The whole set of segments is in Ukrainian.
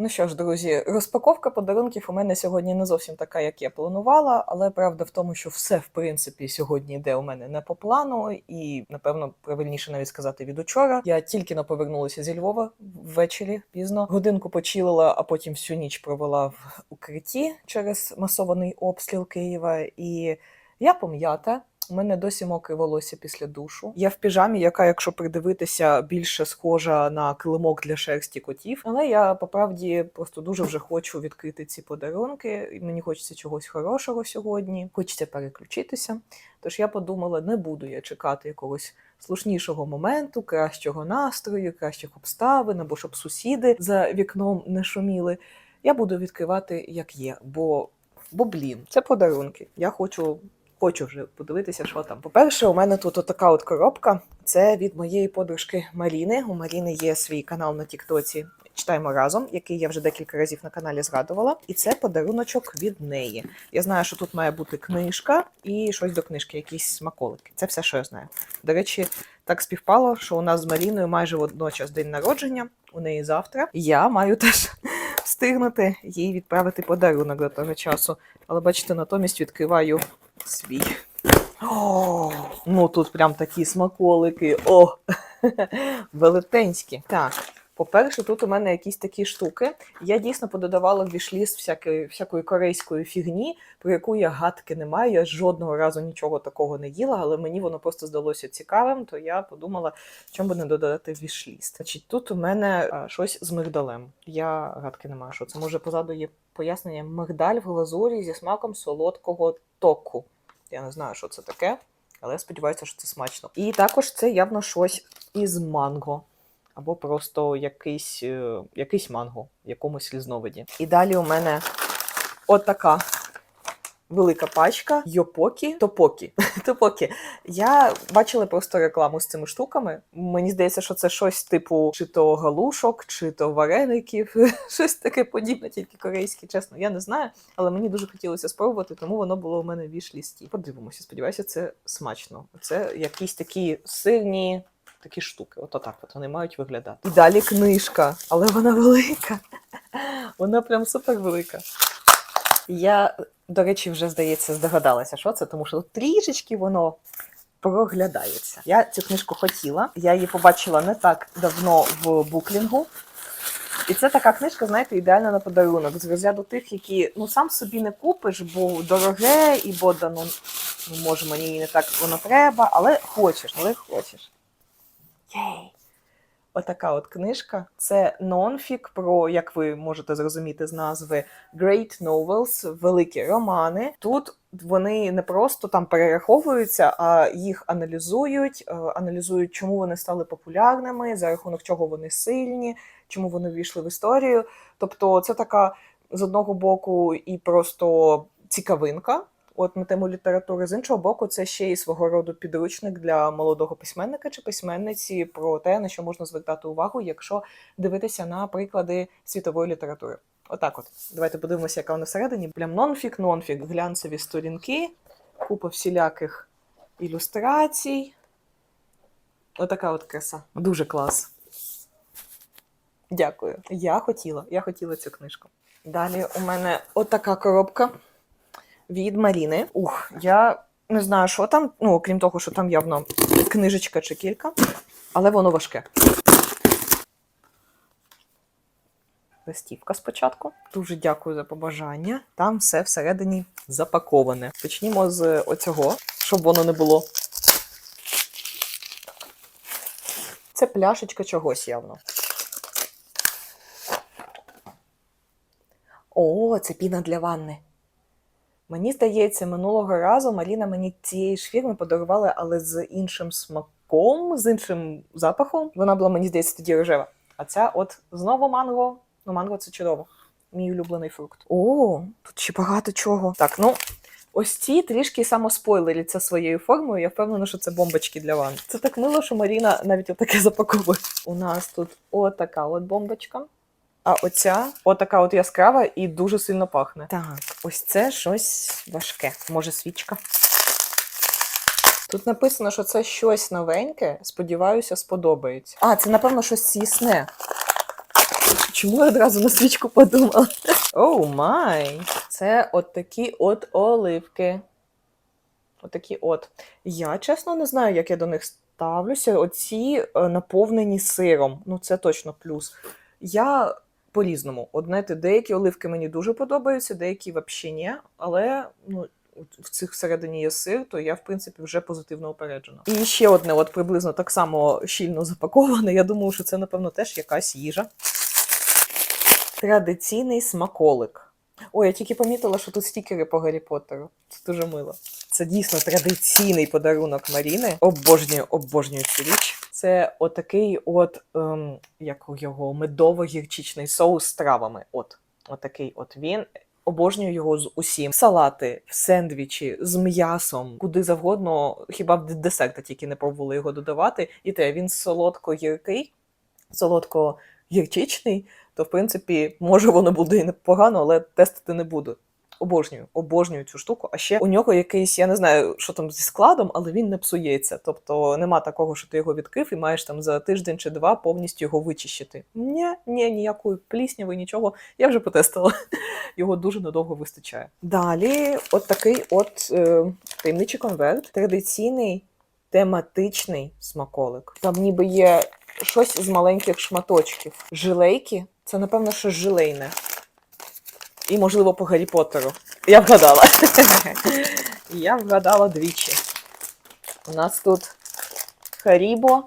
Ну що ж, друзі, розпаковка подарунків у мене сьогодні не зовсім така, як я планувала, але правда в тому, що все в принципі сьогодні йде у мене не по плану, і напевно правильніше навіть сказати від учора. Я тільки но повернулася зі Львова ввечері пізно. Годинку почилила, а потім всю ніч провела в укритті через масований обстріл Києва. І я пом'ята. У мене досі мокре волосся після душу. Я в піжамі, яка, якщо придивитися, більше схожа на килимок для шерсті котів. Але я по правді просто дуже вже хочу відкрити ці подарунки. Мені хочеться чогось хорошого сьогодні. Хочеться переключитися. Тож я подумала, не буду я чекати якогось слушнішого моменту, кращого настрою, кращих обставин, або щоб сусіди за вікном не шуміли. Я буду відкривати як є, бо, бо блін, це подарунки. Я хочу Хочу вже подивитися, що там. По-перше, у мене тут отака от коробка. Це від моєї подружки Маріни. У Маріни є свій канал на Тіктоці. Читаємо разом, який я вже декілька разів на каналі згадувала. І це подаруночок від неї. Я знаю, що тут має бути книжка і щось до книжки, якісь смаколики. Це все, що я знаю. До речі, так співпало, що у нас з Маріною майже водночас день народження. У неї завтра. Я маю теж встигнути їй відправити подарунок до того часу. Але бачите, натомість відкриваю свій. О, ну тут прям такі смаколики. О, велетенські. Так. По-перше, тут у мене якісь такі штуки. Я дійсно пододавала в вішліст всякої, всякої корейської фігні, про яку я гадки не маю. Я жодного разу нічого такого не їла, але мені воно просто здалося цікавим, то я подумала, чому би не додати в вішліст. Значить, тут у мене а, щось з мигдалем. Я гадки не маю, що це. Може, позаду є пояснення мигдаль в глазурі зі смаком солодкого току. Я не знаю, що це таке, але я сподіваюся, що це смачно. І також це явно щось із манго. Або просто якийсь, е, якийсь манго в якомусь різновиді. І далі у мене отака така велика пачка Йопокі Топокі. Топокі. Я бачила просто рекламу з цими штуками. Мені здається, що це щось типу чи то галушок, чи то вареників, щось таке подібне, тільки корейське, чесно, я не знаю. Але мені дуже хотілося спробувати, тому воно було в мене в віш-лісті. Подивимося, сподіваюся, це смачно. Це якісь такі сирні. Такі штуки, от отак от вони мають виглядати. І далі книжка, але вона велика. Вона прям супер велика. Я, до речі, вже здається, здогадалася, що це, тому що трішечки воно проглядається. Я цю книжку хотіла, я її побачила не так давно в буклінгу. І це така книжка, знаєте, ідеальна на подарунок. З розряду тих, які ну сам собі не купиш, бо дороге, і бо да, ну, ну, може мені не так воно треба, але хочеш, але хочеш. Єй! Отака от книжка. Це нонфік про, як ви можете зрозуміти з назви, Great Novels, великі романи. Тут вони не просто там перераховуються, а їх аналізують, е, аналізують, чому вони стали популярними, за рахунок чого вони сильні, чому вони ввійшли в історію. Тобто, це така з одного боку і просто цікавинка. От на тему літератури, з іншого боку, це ще й свого роду підручник для молодого письменника чи письменниці про те, на що можна звертати увагу, якщо дивитися на приклади світової літератури. Отак, от давайте подивимося, яка вона всередині. Прям нонфік, нонфік, глянцеві сторінки, купа всіляких ілюстрацій. Отака от краса. Дуже клас. Дякую. Я хотіла, я хотіла цю книжку. Далі у мене отака коробка від Маріни. Ух, я не знаю, що там. Ну, окрім того, що там явно книжечка чи кілька, але воно важке. Листівка спочатку. Дуже дякую за побажання. Там все всередині запаковане. Почнімо з оцього, щоб воно не було. Це пляшечка чогось явно. О, це піна для ванни. Мені здається, минулого разу Маріна мені цієї ж фірми подарувала, але з іншим смаком, з іншим запахом. Вона була, мені здається, тоді рожева. А ця от знову манго. Ну, манго це чудово. Мій улюблений фрукт. О, тут ще багато чого. Так, ну. Ось ці трішки самоспойлеряться своєю формою. Я впевнена, що це бомбочки для ванн. Це так мило, що Маріна навіть отаке запаковує. У нас тут отака от бомбочка. А оця отака от яскрава і дуже сильно пахне. Так, ось це щось важке. Може, свічка. Тут написано, що це щось новеньке. Сподіваюся, сподобається. А, це, напевно, щось сісне. Чому я одразу на свічку подумала? Оу май! Це от такі от оливки. Отакі от. Я чесно не знаю, як я до них ставлюся. Оці е, наповнені сиром. Ну, це точно плюс. Я по-різному. Одне те, деякі оливки мені дуже подобаються, деякі взагалі ні. Але ну, в цих всередині є сир, то я, в принципі, вже позитивно опереджена. І ще одне, от приблизно так само щільно запаковане. Я думаю, що це, напевно, теж якась їжа. Традиційний смаколик. Ой, я тільки помітила, що тут стікери по Гаррі Поттеру. Це дуже мило. Це дійсно традиційний подарунок Маріни. Обожнюю, обожнюю цю річ. Це отакий от, ем, як його, медово-гірчичний соус з травами. От, отакий от він. Обожнюю його з усім. Салати, в сендвічі з м'ясом, куди завгодно, хіба в десерти тільки не пробували його додавати. І те він солодко-гіркий, солодко-гірчичний, то в принципі, може воно буде і непогано, але тестити не буду. Обожнюю, обожнюю цю штуку. А ще у нього якийсь, я не знаю, що там зі складом, але він не псується. Тобто нема такого, що ти його відкрив і маєш там за тиждень чи два повністю його вичищити. Ні, ні, ніякої плісняви, нічого. Я вже потестила. Його дуже надовго вистачає. Далі, от такий от е, таємничий конверт, традиційний тематичний смаколик. Там ніби є щось з маленьких шматочків. Жилейки. Це, напевно, щось жилейне. І, можливо, по Гаррі Поттеру. Я вгадала. Я вгадала двічі. У нас тут Харібо,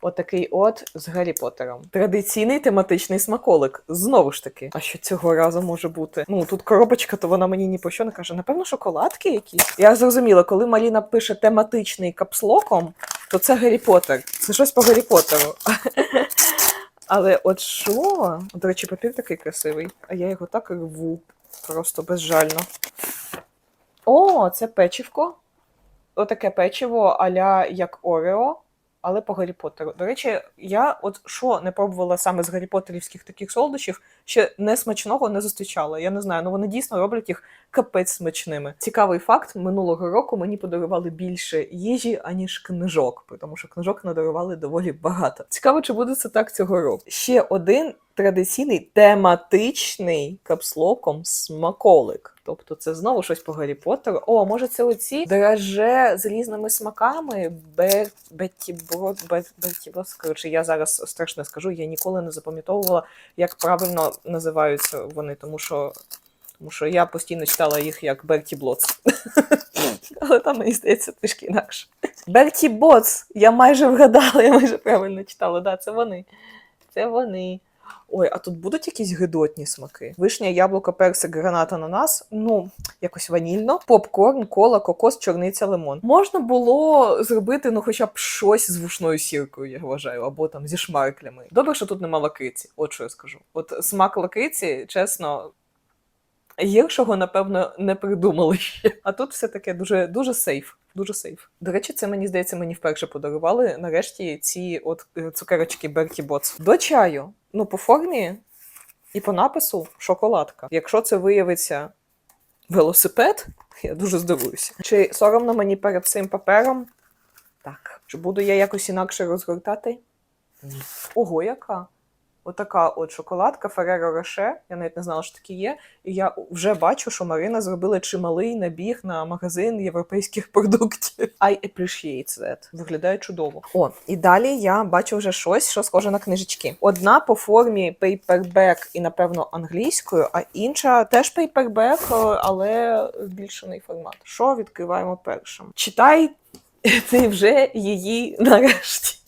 отакий от з Гаррі Поттером. Традиційний тематичний смаколик. Знову ж таки. А що цього разу може бути? Ну, тут коробочка, то вона мені ні по що не каже. Напевно, шоколадки якісь. Я зрозуміла, коли Маліна пише тематичний капслоком, то це Гаррі Поттер. Це щось по Гаррі Поттеру. Але от що? До речі, папір такий красивий, а я його так рву. Просто безжально. О, це печівко. Отаке печиво аля як Орео, але по Гаррі Поттеру. До речі, я от що не пробувала саме з Гаррі Поттерівських таких солодощів, ще не смачного не зустрічала. Я не знаю, ну вони дійсно роблять їх капець смачними. Цікавий факт: минулого року мені подарували більше їжі, аніж книжок, тому що книжок надарували доволі багато. Цікаво, чи буде це так цього року. Ще один традиційний тематичний капслоком смаколик. Тобто це знову щось по Гаррі Поттеру. О, може, це оці драже з різними смаками. Бер... Бетті Брод, Бет... Бетті Брод. Коротше, я зараз страшно скажу, я ніколи не запам'ятовувала, як правильно називаються вони, тому що. Тому що я постійно читала їх як Берті Блоц. Але там, мені здається, трішки інакше. Берті Боц! Я майже вгадала, я майже правильно читала. Да, це вони. Це вони. Ой, а тут будуть якісь гидотні смаки? Вишня, яблуко, персик, гранат, ананас. Ну, якось ванільно. Попкорн, кола, кокос, чорниця, лимон. Можна було зробити, ну, хоча б щось з вушною сіркою, я вважаю, або там зі шмарклями. Добре, що тут нема лакриці. От що я скажу. От смак лакриці, чесно. Гіршого, напевно, не придумали. А тут все таке дуже дуже сейф. Дуже сейф. До речі, це мені здається, мені вперше подарували нарешті ці от е, цукерочки Берті Боц. До чаю. Ну, по формі і по напису шоколадка. Якщо це виявиться велосипед, я дуже здивуюся. Чи соромно мені перед цим папером? Так. Чи буду я якось інакше розгортати? Ого, яка? Отака от шоколадка Ferrero Rocher, я навіть не знала, що такі є. І я вже бачу, що Марина зробила чималий набіг на магазин європейських продуктів. I appreciate that. Виглядає чудово. О, і далі я бачу вже щось, що схоже на книжечки. Одна по формі paperback і, напевно, англійською, а інша теж paperback, е, але збільшений формат. Що відкриваємо першим? Читай ти вже її нарешті.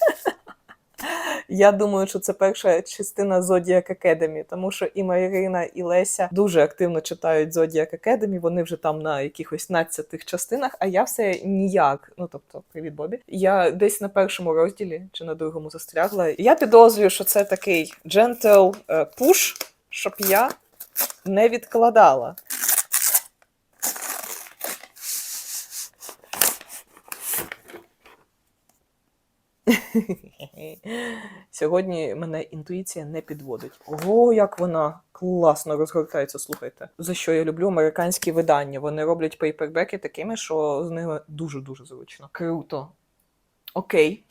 Я думаю, що це перша частина Zodiac Academy, тому що і Марина, і Леся дуже активно читають Zodiac Academy, Вони вже там на якихось надцятих частинах, а я все ніяк. Ну тобто, привіт, Бобі. Я десь на першому розділі чи на другому застрягла. Я підозрюю, що це такий е, push, щоб я не відкладала. Сьогодні мене інтуїція не підводить. Ого, як вона класно розгортається, слухайте. За що я люблю американські видання. Вони роблять пейпербеки такими, що з ними дуже-дуже зручно. Круто. Окей.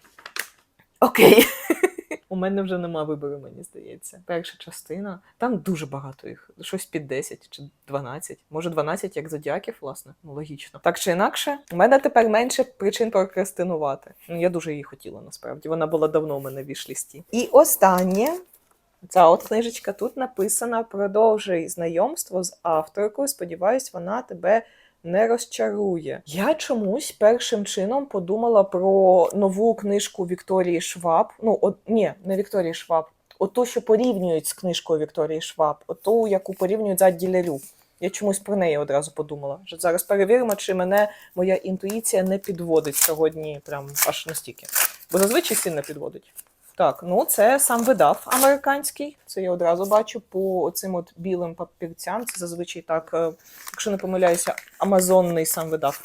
Окей. У мене вже нема вибору, мені здається. Перша частина. Там дуже багато їх. Щось під 10 чи 12. Може 12, як зодіаків, власне. Ну, логічно. Так чи інакше, у мене тепер менше причин прокрастинувати. Ну, я дуже її хотіла, насправді. Вона була давно у мене в вішлісті. І останнє. Ця от книжечка тут написана: продовжуй знайомство з авторкою. Сподіваюсь, вона тебе не розчарує. Я чомусь першим чином подумала про нову книжку Вікторії Шваб. Ну, от, ні, не Вікторії Шваб. Оту, що порівнюють з книжкою Вікторії Шваб, оту, яку порівнюють за ділярю. Я чомусь про неї одразу подумала. Зараз перевіримо, чи мене моя інтуїція не підводить сьогодні, прям аж настільки. Бо зазвичай сильно підводить. Так, ну це сам видав американський. Це я одразу бачу по цим от білим папірцям. Це зазвичай так, е, якщо не помиляюся, амазонний сам видав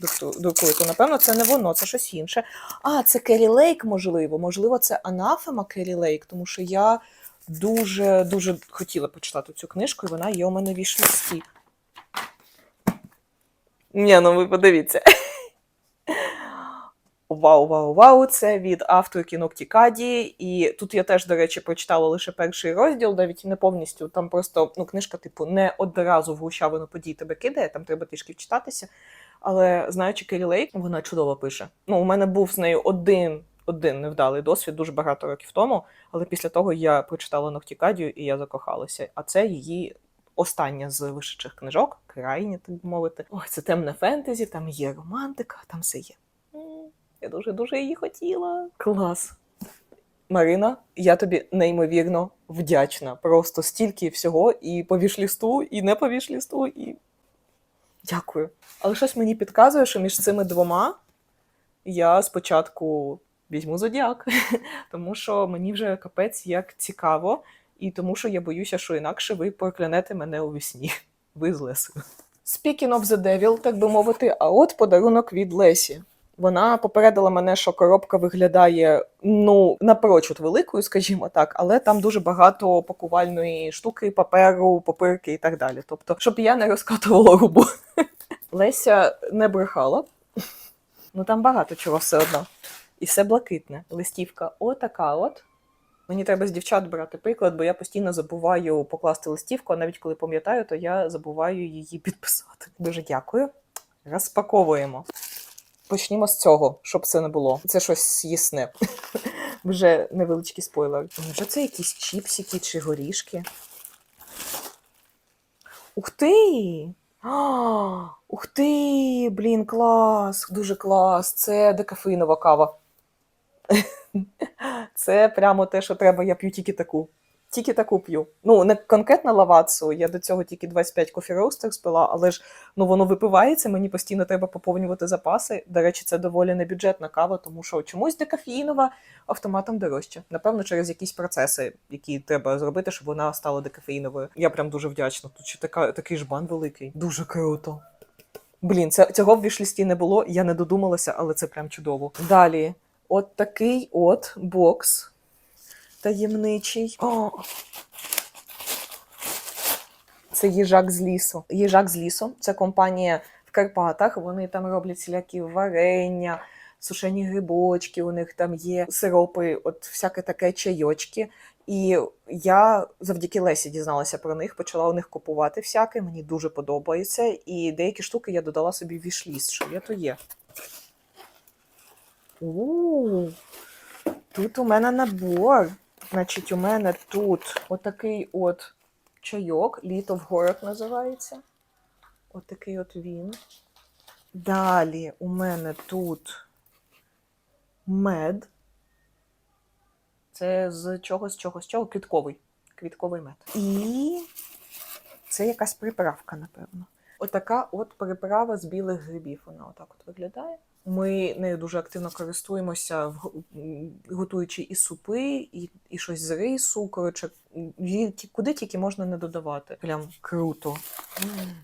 друку- друкує. То напевно це не воно, це щось інше. А, це Керрі Лейк, можливо. Можливо, це анафема Керрі Лейк, тому що я дуже дуже хотіла почитати цю книжку, і вона є у мене в вішлісті. Ні, ну ви подивіться. Вау, вау, вау! Це від авторки Ноктікаді. І тут я теж, до речі, прочитала лише перший розділ, навіть не повністю. Там просто ну, книжка, типу, не одразу в гущавину подій тебе кидає, там треба трішки вчитатися. Але знаючи Керрі Лейк, вона чудово пише. Ну, у мене був з нею один, один невдалий досвід дуже багато років тому. Але після того я прочитала Ноктікадію і я закохалася. А це її остання з вишичих книжок, крайня, так би мовити. Ой, це темне фентезі, там є романтика, там все є. Я дуже дуже її хотіла. Клас. Марина, я тобі неймовірно вдячна. Просто стільки всього і по вішлісту, і не по вішлісту, і дякую. Але щось мені підказує, що між цими двома я спочатку візьму зодіак, тому що мені вже капець як цікаво, і тому що я боюся, що інакше ви проклянете мене у вісні. Ви з Лесею. Speaking of the devil, так би мовити, а от подарунок від Лесі. Вона попередила мене, що коробка виглядає ну напрочуд великою, скажімо так, але там дуже багато пакувальної штуки, паперу, папирки і так далі. Тобто, щоб я не розкатувала губу. Леся не брехала. Ну там багато чого все одно. І все блакитне. Листівка отака от. Мені треба з дівчат брати приклад, бо я постійно забуваю покласти листівку, а навіть коли пам'ятаю, то я забуваю її підписати. Дуже дякую. Розпаковуємо. Почнімо з цього, щоб це не було. Це щось їсне. Вже невеличкий спойлер. Вже це якісь чіпсики чи горішки. Ух ти! А, ух ти! Блін, клас! Дуже клас! Це декафеїнова кава. Це прямо те, що треба. Я п'ю тільки таку. Тільки таку п'ю. Ну, не конкретно лавацу, я до цього тільки 25 кофі роустер спила, але ж ну воно випивається, мені постійно треба поповнювати запаси. До речі, це доволі небюджетна кава, тому що чомусь декафеїнова автоматом дорожче. Напевно, через якісь процеси, які треба зробити, щоб вона стала декафеїновою. Я прям дуже вдячна. Тут ще така, такий жбан великий. Дуже круто. Блін, це, цього в вішлісті не було, я не додумалася, але це прям чудово. Далі, от такий от бокс таємничий. О! Це їжак з лісу. Їжак з лісу це компанія в Карпатах. Вони там роблять всілякі варення, сушені грибочки. У них там є сиропи, от всяке таке чайочки. І я завдяки Лесі дізналася про них, почала у них купувати всяке. Мені дуже подобається. І деякі штуки я додала собі в вішліст, що є, то є. У, тут у мене набор. Значить, у мене тут отакий от чайок, літо в горах називається. Отакий от він. Далі у мене тут мед. Це з чогось, чогось, чого? Квітковий. Квітковий мед. І це якась приправка, напевно. Отака от приправа з білих грибів. Вона отак от виглядає. Ми нею дуже активно користуємося, готуючи і супи, і, і щось з рису. Коротше, куди тільки можна не додавати. Прям круто.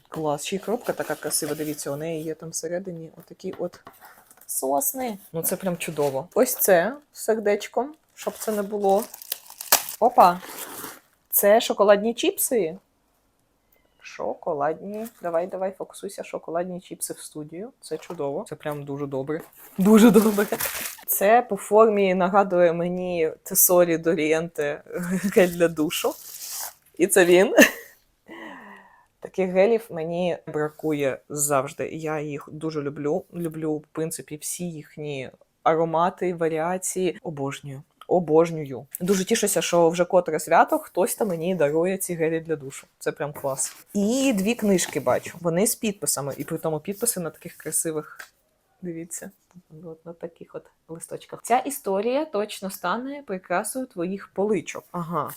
Клас. Ще й коробка така красива. Дивіться, у неї є там всередині отакі от сосни. Ну це прям чудово. Ось це з сердечком, щоб це не було. Опа! Це шоколадні чіпси. Шоколадні. Давай, давай, фокусуйся. Шоколадні чіпси в студію. Це чудово. Це прям дуже добре. Дуже добре. Це по формі нагадує мені Тесорі Дорієнте гель для душу. І це він. Таких гелів мені бракує завжди. Я їх дуже люблю. Люблю, в принципі, всі їхні аромати, варіації. Обожнюю. Обожнюю. Дуже тішуся, що вже котре свято хтось там мені дарує ці гелі для душу. Це прям клас. І дві книжки бачу. Вони з підписами, і при тому підписи на таких красивих. Дивіться, от на таких от листочках. Ця історія точно стане прикрасою твоїх поличок. Ага.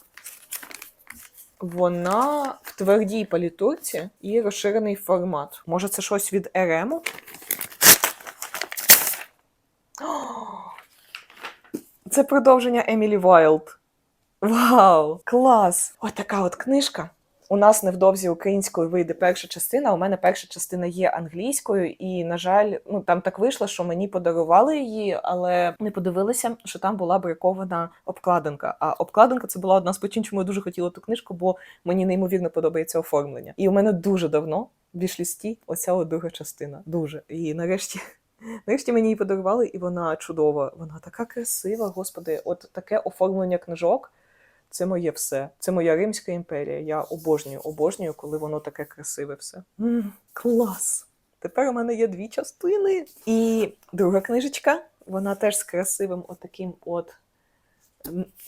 Вона в твердій палітурці і розширений формат. Може, це щось від Ерему? Це продовження Емілі Вайлд. Вау! Клас! Ось така от книжка. У нас невдовзі українською вийде перша частина. У мене перша частина є англійською, і, на жаль, ну там так вийшло, що мені подарували її, але не подивилися, що там була бракована обкладинка. А обкладинка це була одна з причин, чому я дуже хотіла ту книжку, бо мені неймовірно подобається оформлення. І у мене дуже давно в вішлісті оця от друга частина. Дуже. І нарешті. Нарешті мені її подарували, і вона чудова. Вона така красива, господи, от таке оформлення книжок. Це моє все. Це моя Римська імперія. Я обожнюю, обожнюю, коли воно таке красиве все. м клас! Тепер у мене є дві частини. І друга книжечка, вона теж з красивим отаким от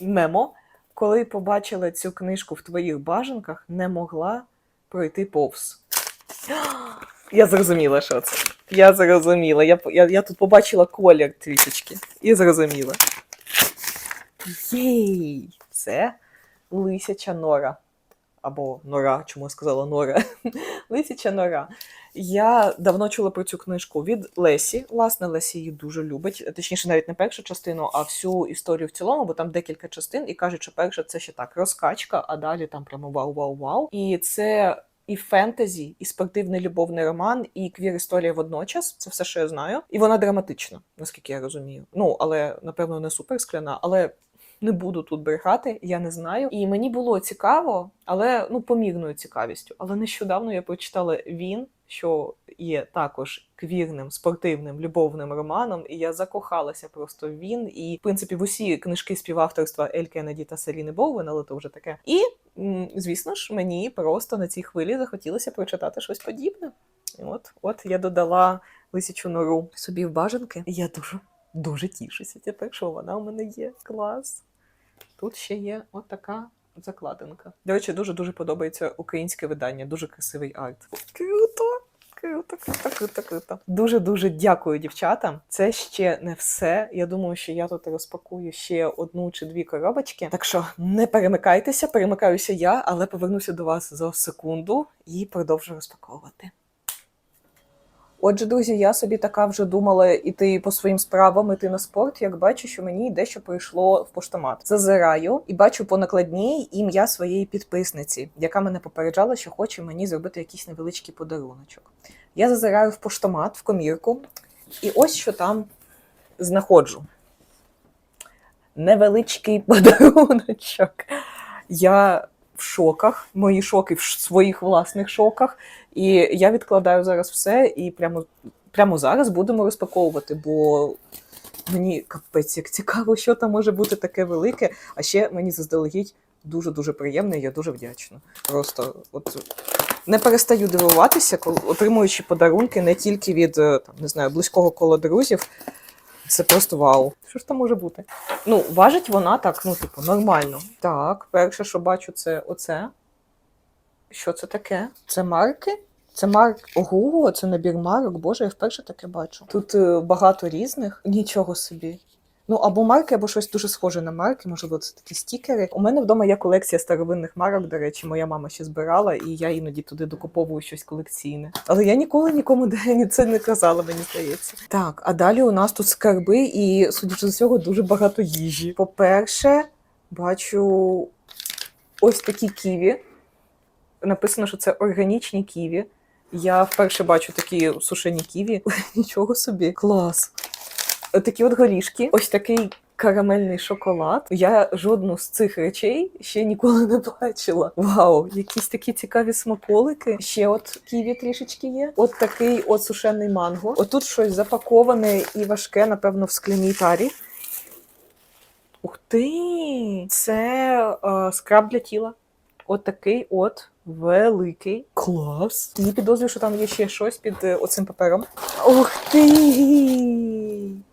мемо. Коли побачила цю книжку в твоїх бажанках, не могла пройти повз. Я зрозуміла, що це. Я зрозуміла. Я, я, я тут побачила колір трішечки і зрозуміла. Єй! Це лисяча нора. Або нора, чому я сказала нора. лисяча нора. Я давно чула про цю книжку від Лесі. Власне, Лесі її дуже любить. Точніше, навіть не першу частину, а всю історію в цілому, бо там декілька частин, і кажуть, що перша це ще так розкачка, а далі там прямо вау-вау-вау. І це і фентезі, і спортивний любовний роман, і квір історія водночас. Це все, що я знаю. І вона драматична, наскільки я розумію. Ну, але напевно не супер скляна, але. Не буду тут брехати, я не знаю. І мені було цікаво, але ну помірною цікавістю. Але нещодавно я прочитала він, що є також квірним спортивним любовним романом, і я закохалася просто в він. І в принципі в усі книжки співавторства Ель Кеннеді та Селіни Боуен, але то вже таке. І звісно ж, мені просто на цій хвилі захотілося прочитати щось подібне. І от, от я додала лисячу нору собі в бажанки. І я дуже дуже тішуся тепер, що вона у мене є. Клас. Тут ще є от така закладинка. До речі, дуже дуже подобається українське видання, дуже красивий арт. Круто! Круто, круто, круто, круто. Дуже дуже дякую дівчатам. Це ще не все. Я думаю, що я тут розпакую ще одну чи дві коробочки. Так що не перемикайтеся, перемикаюся я, але повернуся до вас за секунду і продовжу розпаковувати. Отже, друзі, я собі така вже думала іти по своїм справам, іти на спорт. Як бачу, що мені дещо прийшло в поштомат. Зазираю і бачу по накладній ім'я своєї підписниці, яка мене попереджала, що хоче мені зробити якийсь невеличкий подаруночок. Я зазираю в поштомат, в комірку, і ось що там знаходжу. Невеличкий подаруночок. Я в шоках, мої шоки в своїх власних шоках. І я відкладаю зараз все і прямо, прямо зараз будемо розпаковувати, бо мені капець як цікаво, що там може бути таке велике. А ще мені заздалегідь дуже-дуже приємно, і я дуже вдячна. Просто от не перестаю дивуватися, коли отримуючи подарунки не тільки від е, там, не знаю, близького кола друзів. Це просто вау. Що ж там може бути? Ну, важить вона так, ну, типу, нормально. Так, перше, що бачу, це оце. Що це таке? Це марки? Це марк. Ого, це набір марок. Боже, я вперше таке бачу. Тут е, багато різних. Нічого собі. Ну, або марки, або щось дуже схоже на марки, можливо, це такі стікери. У мене вдома є колекція старовинних марок, до речі, моя мама ще збирала, і я іноді туди докуповую щось колекційне. Але я ніколи нікому це не казала, мені здається. Так, а далі у нас тут скарби, і, судячи з цього, дуже багато їжі. По-перше, бачу ось такі ківі. Написано, що це органічні ківі. Я вперше бачу такі сушені ківі. Нічого собі. Клас. Такі от горішки, ось такий карамельний шоколад. Я жодну з цих речей ще ніколи не бачила. Вау, якісь такі цікаві смаколики. Ще от ківі трішечки є. От такий от сушений манго. Отут щось запаковане і важке, напевно, в скляній тарі. Ух ти! Це е, скраб для тіла. От такий от великий. Клас. І підозрюю, що там є ще щось під е, оцим папером. Ух ти!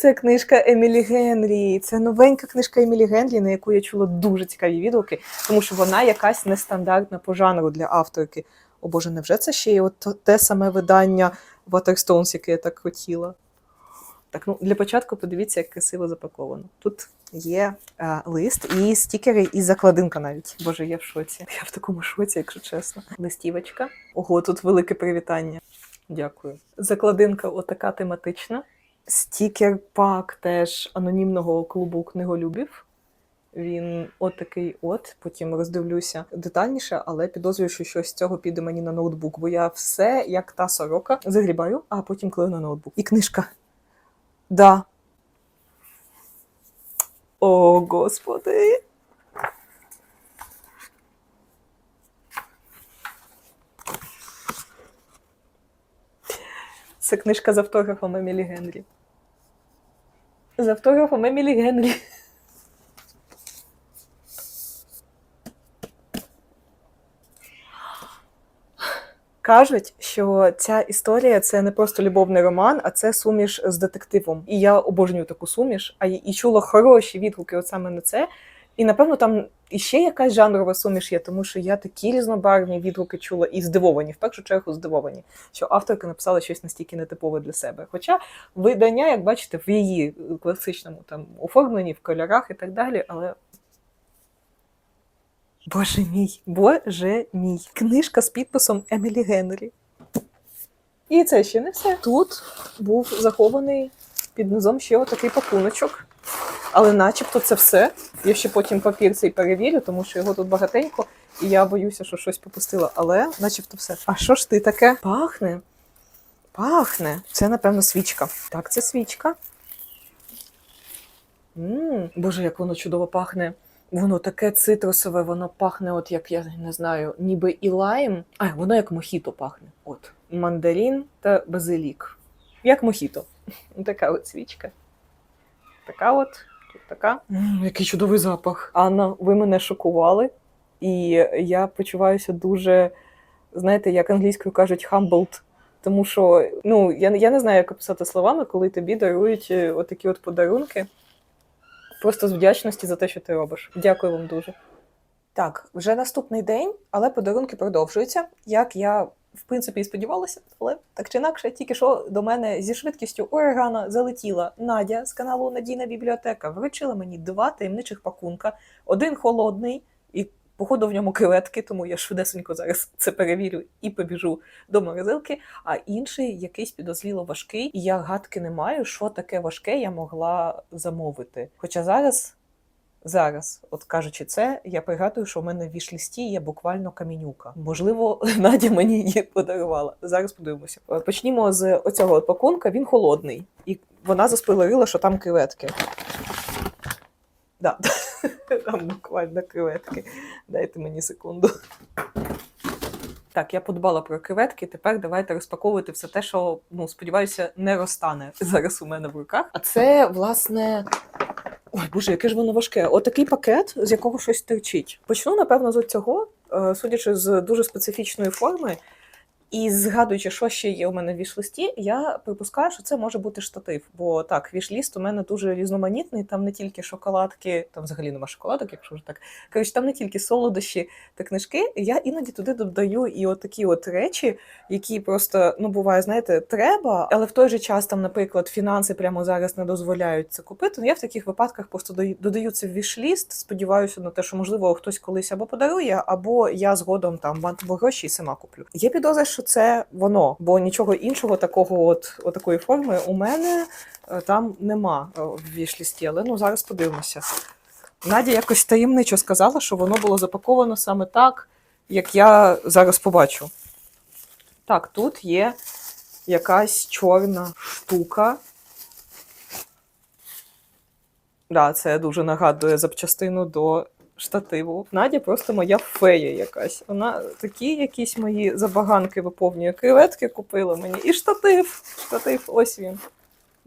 Це книжка Емілі Генрі. Це новенька книжка Емілі Генрі, на яку я чула дуже цікаві відгуки, тому що вона якась нестандартна по жанру для авторки. О Боже, невже це ще й от те саме видання Waterstones, яке я так хотіла? Так, ну для початку подивіться, як красиво запаковано. Тут є е, лист і стікери, і закладинка навіть. Боже, я в шоці. Я в такому шоці, якщо чесно. Листівочка. Ого, тут велике привітання. Дякую. Закладинка отака тематична. Стікер пак теж анонімного клубу книголюбів. Він от такий от, потім роздивлюся детальніше, але підозрюю, що щось з цього піде мені на ноутбук, бо я все, як та сорока, загрібаю, а потім клею на ноутбук. І книжка. Да. О, господи. Це книжка з автографом Емілі Генрі. З автографом Емілі Генрі. Кажуть, що ця історія це не просто любовний роман, а це суміш з детективом. І я обожнюю таку суміш, а і чула хороші відгуки от саме на це. І напевно там іще якась жанрова суміш є, тому що я такі різнобарвні відгуки чула і здивовані, в першу чергу здивовані, що авторка написала щось настільки нетипове для себе. Хоча видання, як бачите, в її класичному там оформленні, в кольорах і так далі, але. Боже мій, боже мій. Книжка з підписом Емілі Генрі. І це ще не все. Тут був захований під низом ще отакий пакуночок. Але начебто це все. Я ще потім папір цей перевірю, тому що його тут багатенько, і я боюся, що щось попустила. Але начебто все. А що ж ти таке? Пахне. Пахне. Це, напевно, свічка. Так, це свічка. м Боже, як воно чудово пахне. Воно таке цитрусове, воно пахне, от як я не знаю, ніби і лайм. А, воно як мохіто пахне. От. Мандарин та базилік. Як мохіто. Така от свічка. Така от, тут така. м який чудовий запах. Анна, ви мене шокували, і я почуваюся дуже, знаєте, як англійською кажуть, humbled. Тому що ну я, не- я не знаю, як описати словами, коли тобі дарують е, отакі от подарунки. Просто з вдячності за те, що ти робиш. Дякую вам дуже. Так, вже наступний день, але подарунки продовжуються, як я в принципі і сподівалася, але так чи інакше, тільки що до мене зі швидкістю урагана залетіла Надя з каналу Надійна бібліотека. Вручила мені два таємничих пакунка: один холодний, і походу в ньому креветки, тому я швидесенько зараз це перевірю і побіжу до морозилки. А інший якийсь підозріло важкий, і я гадки не маю, що таке важке я могла замовити. Хоча зараз. Зараз, от кажучи це, я пригадую, що в мене в вішлісті є буквально камінюка. Можливо, Надя мені її подарувала. Зараз подивимося. Е, Почнімо з оцього от пакунка. Він холодний, і вона заспойлерила, що там креветки. Да. Там буквально креветки. Дайте мені секунду. Так, я подбала про креветки. Тепер давайте розпаковувати все те, що ну сподіваюся, не розтане зараз у мене в руках. А це власне. Ой, боже, яке ж воно важке. Отакий пакет, з якого щось течить. Почну, напевно, з цього, судячи з дуже специфічної форми. І згадуючи, що ще є у мене в вішлисті, я припускаю, що це може бути штатив. Бо так, вішліст у мене дуже різноманітний. Там не тільки шоколадки, там взагалі нема шоколадок, якщо вже так. Коротше, там не тільки солодощі та книжки. Я іноді туди додаю і от такі от речі, які просто ну буває, знаєте, треба, але в той же час там, наприклад, фінанси прямо зараз не дозволяють це купити. Ну я в таких випадках просто даю- додаю це в вішліст. Сподіваюся на те, що можливо хтось колись або подарує, або я згодом там матиму гроші і сама куплю. Є підозра, що це воно, бо нічого іншого такого, от, от такої форми у мене е, там нема е, в вішлісті. Але ну зараз подивимося. Надя якось таємничо сказала, що воно було запаковано саме так, як я зараз побачу. Так, тут є якась чорна штука. Да, це дуже нагадує запчастину до штативу. Надя просто моя фея якась. Вона такі якісь мої забаганки виповнює. Креветки купила мені. І штатив. Штатив, ось він.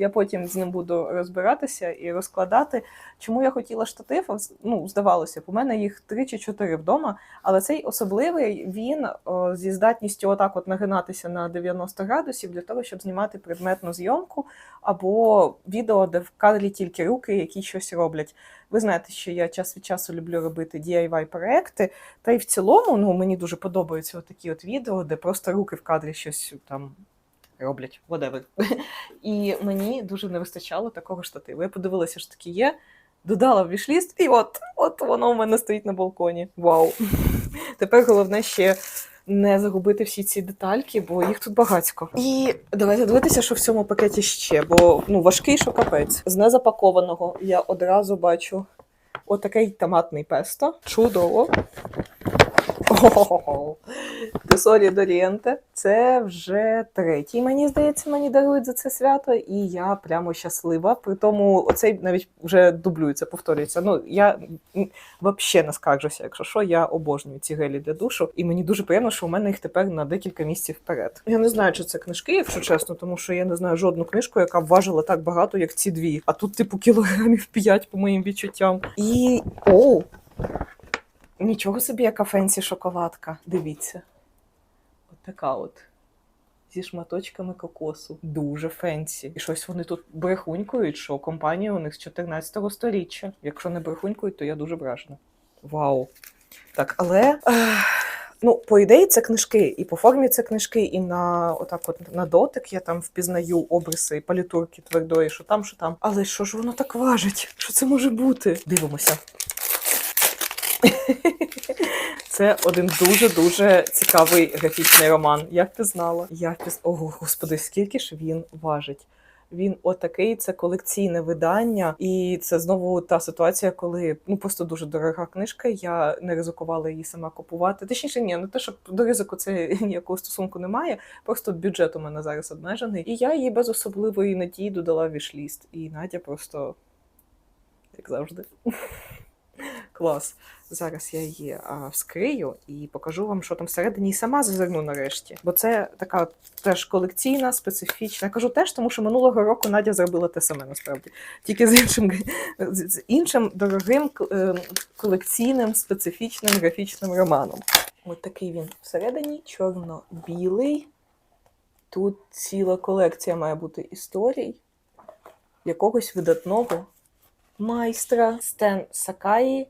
Я потім з ним буду розбиратися і розкладати. Чому я хотіла штатив? Ну, здавалося б, у мене їх три чи чотири вдома, але цей особливий він о, зі здатністю отак от нагинатися на 90 градусів для того, щоб знімати предметну зйомку або відео, де в кадрі тільки руки, які щось роблять. Ви знаєте, що я час від часу люблю робити DIY проекти, та й в цілому ну, мені дуже подобаються такі от відео, де просто руки в кадрі щось там роблять, whatever. І мені дуже не вистачало такого штативу. Я подивилася, що такі є, додала в вішліст, і от, от воно у мене стоїть на балконі. Вау! Тепер головне ще. Не загубити всі ці детальки, бо їх тут багатько. І давайте дивитися, що в цьому пакеті ще, бо ну важкий, що капець. З незапакованого я одразу бачу отакий томатний песто. Чудово. Тесорі Дорієнте. Це вже третій, мені здається, мені дарують за це свято, і я прямо щаслива. При тому оцей навіть вже дублюється, повторюється. Ну я взагалі не скаржуся, якщо що, я обожнюю ці гелі для душу, і мені дуже приємно, що у мене їх тепер на декілька місяців вперед. Я не знаю, чи це книжки, якщо чесно, тому що я не знаю жодну книжку, яка важила так багато, як ці дві. А тут, типу, кілограмів 5, по моїм відчуттям. І оу! Нічого собі, яка фенсі шоколадка. Дивіться. От така от. Зі шматочками кокосу. Дуже фенсі. І щось вони тут брехунькують, що компанія у них з 14 сторіччя. Якщо не брехунькують, то я дуже вражена. Вау. Так, але. Ну, по ідеї, це книжки, і по формі це книжки, і на отак, от на дотик я там впізнаю обриси палітурки твердої, що там, що там. Але що ж воно так важить? Що це може бути? Дивимося. Це один дуже-дуже цікавий графічний роман. Як ти знала? Я піз... Ого, господи, скільки ж він важить? Він отакий, це колекційне видання, і це знову та ситуація, коли ну просто дуже дорога книжка. Я не ризикувала її сама купувати. Точніше, ні, не те, щоб до ризику це ніякого стосунку немає. Просто бюджет у мене зараз обмежений. І я її без особливої надії додала в вішліст. І Надя просто як завжди. Клас. Зараз я її а, вскрию і покажу вам, що там всередині, і сама зазирну нарешті. Бо це така теж колекційна, специфічна. Я кажу теж, тому що минулого року Надя зробила те саме насправді. Тільки з іншим з іншим дорогим е, колекційним специфічним графічним романом. От такий він всередині, чорно-білий. Тут ціла колекція має бути історій якогось видатного майстра Стен Сакаї.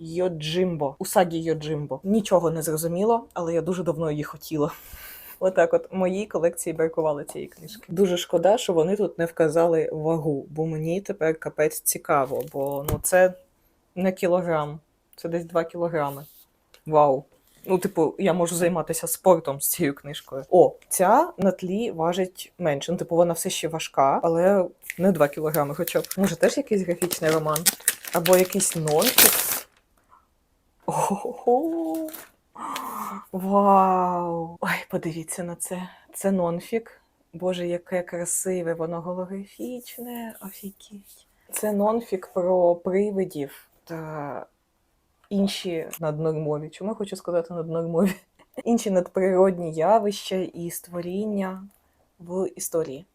Йоджимбо, Усагі Йоджимбо. Нічого не зрозуміло, але я дуже давно її хотіла. Отак, от моїй колекції бракувало цієї книжки. Дуже шкода, що вони тут не вказали вагу, бо мені тепер капець цікаво, бо ну це не кілограм, це десь 2 кілограми. Вау! Ну, типу, я можу займатися спортом з цією книжкою. О, ця на тлі важить менше. Ну, типу, вона все ще важка, але не 2 кілограми хоча б. Може, теж якийсь графічний роман? Або якийсь нонфікс? Ого! Вау! Ой, подивіться на це. Це нонфік. Боже, яке красиве, воно голографічне, офігеть. Це нонфік про привидів та інші наднормові. Чому я хочу сказати наднормові? Інші надприродні явища і створіння в історії.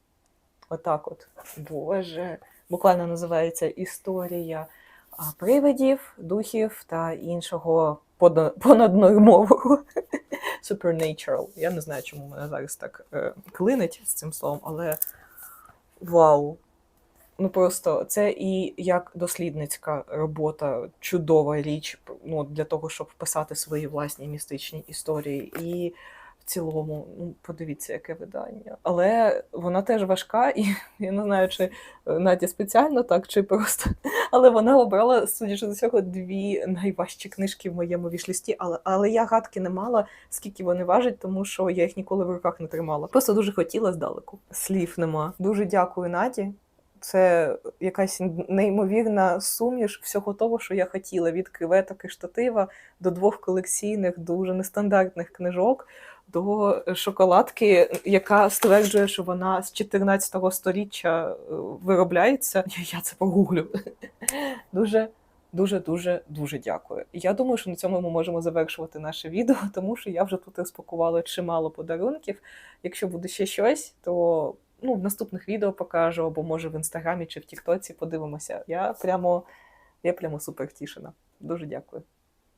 Отак от. Боже. Буквально називається історія привидів, духів та іншого понаднормового. Supernatural. Я не знаю, чому мене зараз так е, клинить з цим словом, але вау! Ну просто це і як дослідницька робота, чудова річ ну, для того, щоб писати свої власні містичні історії. І в цілому, ну подивіться, яке видання. Але вона теж важка, і я не знаю, чи е, Надя спеціально так, чи просто. Але вона обрала, судячи з усього, дві найважчі книжки в моєму вішлісті. Але, але я гадки не мала, скільки вони важать, тому що я їх ніколи в руках не тримала. Просто дуже хотіла здалеку. Слів нема. Дуже дякую Наді. Це якась неймовірна суміш всього того, що я хотіла від креветок і штатива до двох колекційних, дуже нестандартних книжок, до шоколадки, яка стверджує, що вона з 14 сторіччя е, виробляється. Я це погуглю. Дуже. Дуже дуже дуже дякую. Я думаю, що на цьому ми можемо завершувати наше відео, тому що я вже тут розпакувала чимало подарунків. Якщо буде ще щось, то ну, в наступних відео покажу, або може в інстаграмі чи в Тіктоці подивимося. Я прямо, я прямо супер втішена. Дуже дякую.